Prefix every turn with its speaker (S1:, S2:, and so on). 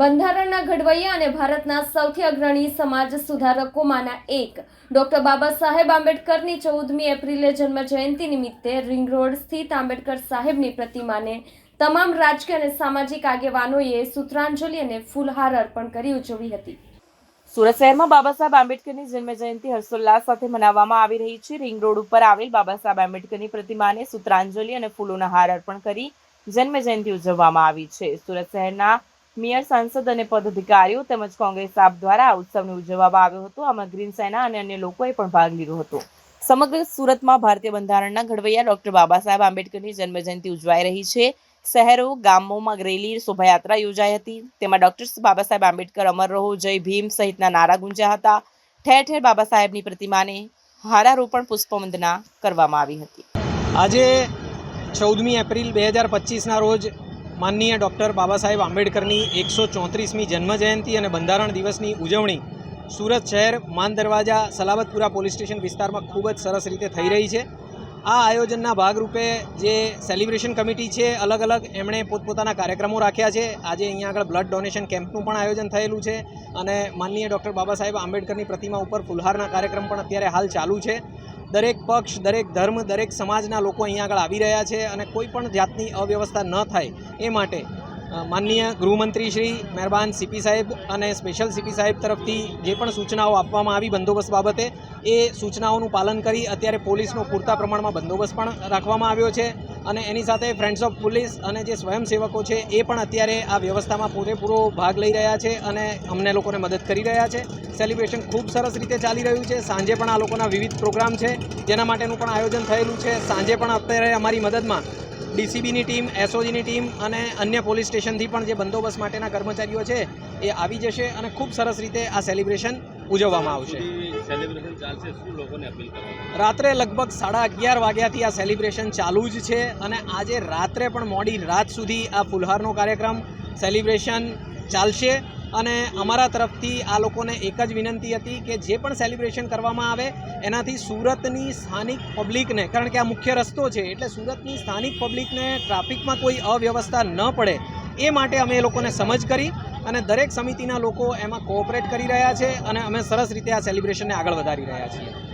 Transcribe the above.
S1: બંધારણના ઘડવૈયા અને ભારતના સૌથી અગ્રણી સમાજ સુધારકોમાંના એક. ડોક્ટર બાબા સાહેબ આંબેડકરની ચૌદમી એપ્રિલે જન્મ જયંતિ નિમિત્તે રિંગ રોડ સ્થિત આંબેડકર સાહેબની પ્રતિમાને તમામ રાજકીય અને સામાજિક આગેવાનોએ સૂત્રાંજલિ અને ફૂલહાર અર્પણ કરી ઉજવી હતી.
S2: સુરત શહેરમાં બાબા સાહેબ આંબેડકરની જન્મ જયંતિ હર્ષોલ્લાસ સાથે મનાવવામાં આવી રહી છે. રિંગ રોડ ઉપર આવેલ બાબા સાહેબ આંબેડકરની પ્રતિમાને સૂત્રાંજલિ અને ફૂલોના હાર અર્પણ કરી જન્મ જયંતિ ઉજવવામાં આવી છે. સુરત શહેરના મેયર, સાંસદ અને પદાધિકારીઓ તેમજ કોંગ્રેસ આપ દ્વારા આ ઉત્સવને ઉજવવામાં આવ્યો હતો. આમાં ગ્રીન સેના અને અન્ય લોકોએ પણ ભાગ લીધો હતો. સમગ્ર સુરતમાં ભારતીય બંધારણના ઘડવૈયા ડોક્ટર બાબા સાહેબ આંબેડકરની જન્મજયંતિ ઉજવાઈ રહી છે. શહેરો, ગામોમાં રેલી, શોભાયાત્રા યોજાઈ હતી. તેમાં ડોક્ટર બાબા સાહેબ આંબેડકર અમર રહો, જય ભીમ સહિતના નારા ગુંજ્યા હતા. ઠેર ઠેર બાબા સાહેબની પ્રતિમાને હારારોપણ પુષ્પવંદના કરવામાં આવી હતી.
S3: આજે ચૌદમી એપ્રિલ બે હજાર પચીસના રોજ માનનીય ડૉક્ટર બાબા સાહેબ આંબેડકરની એકસો ચોત્રીસમી જન્મજયંતિ અને બંધારણ દિવસની ઉજવણી સુરત શહેર માન દરવાજા સલાબતપુરા પોલીસ સ્ટેશન વિસ્તારમાં ખૂબ જ સરસ રીતે થઈ રહી છે. આ આયોજનના ભાગરૂપે જે સેલિબ્રેશન કમિટી છે અલગ અલગ એમણે પોતપોતાના કાર્યક્રમો રાખ્યા છે. આજે અહીંયા આગળ બ્લડ ડોનેશન કેમ્પનું પણ આયોજન થયેલું છે અને માનનીય ડૉક્ટર બાબા સાહેબ આંબેડકરની પ્રતિમા ઉપર ફુલહારના કાર્યક્રમ પણ અત્યારે હાલ ચાલુ છે. દરેક પક્ષ, દરેક ધર્મ, દરેક સમાજના લોકો અહીંયા આગળ આવી રહ્યા છે અને કોઈ પણ જાતની અવ્યવસ્થા ન થાય એ માટે માનનીય ગૃહમંત્રી શ્રી મહેરબાન સીપી સાહેબ અને સ્પેશિયલ સીપી સાહેબ તરફથી જે પણ સૂચનાઓ આપવામાં આવી બંદોબસ્ત બાબતે, એ સૂચનાઓનું પાલન કરી અત્યારે પોલીસનો પૂરતા પ્રમાણમાં બંદોબસ્ત પણ રાખવામાં આવ્યો છે અને એની સાથે ફ્રેન્ડ્સ ઓફ પોલીસ અને જે સ્વયંસેવકો છે, એ પણ અત્યારે આ વ્યવસ્થામાં પૂરેપૂરો ભાગ લઈ રહ્યા છે અને અમને લોકોને મદદ કરી રહ્યા છે. સેલિબ્રેશન ખૂબ સરસ રીતે ચાલી રહ્યું છે. સાંજે પણ આ લોકોના વિવિધ પ્રોગ્રામ છે. જેના માટેનું પણ આયોજન થયેલું છે. સાંજે પણ અત્યારે અમારી મદદમાં ડીસીબીની ટીમ એસઓજીની ટીમ અને અન્ય પોલીસ સ્ટેશનથી પણ જે બંદોબસ્ત માટેના કર્મચારીઓ છે એ આવી જશે અને ખૂબ સરસ રીતે આ સેલિબ્રેશન ઉજવવામાં આવશે. રાત્રે લગભગ સાડા અગિયાર વાગ્યાથી આ સેલિબ્રેશન ચાલુ જ છે અને આજે રાત્રે પણ મોડી રાત સુધી આ ફુલહારનો કાર્યક્રમ સેલિબ્રેશન ચાલશે. અને અમારા તરફથી આ લોકોને એક જ વિનંતી હતી કે જે પણ સેલિબ્રેશન કરવામાં આવે, એનાથી સુરતની સ્થાનિક પબ્લિકને, કારણ કે આ મુખ્ય રસ્તો છે, એટલે સુરતની સ્થાનિક પબ્લિકને ટ્રાફિકમાં કોઈ અવ્યવસ્થા ન પડે, એ માટે અમે એ લોકોને સમજ કરી અને દરેક સમિતિના લોકો એમાં કોઓપરેટ કરી રહ્યા છે અને અમે સરસ રીતે આ સેલિબ્રેશનને આગળ વધારી રહ્યા છીએ.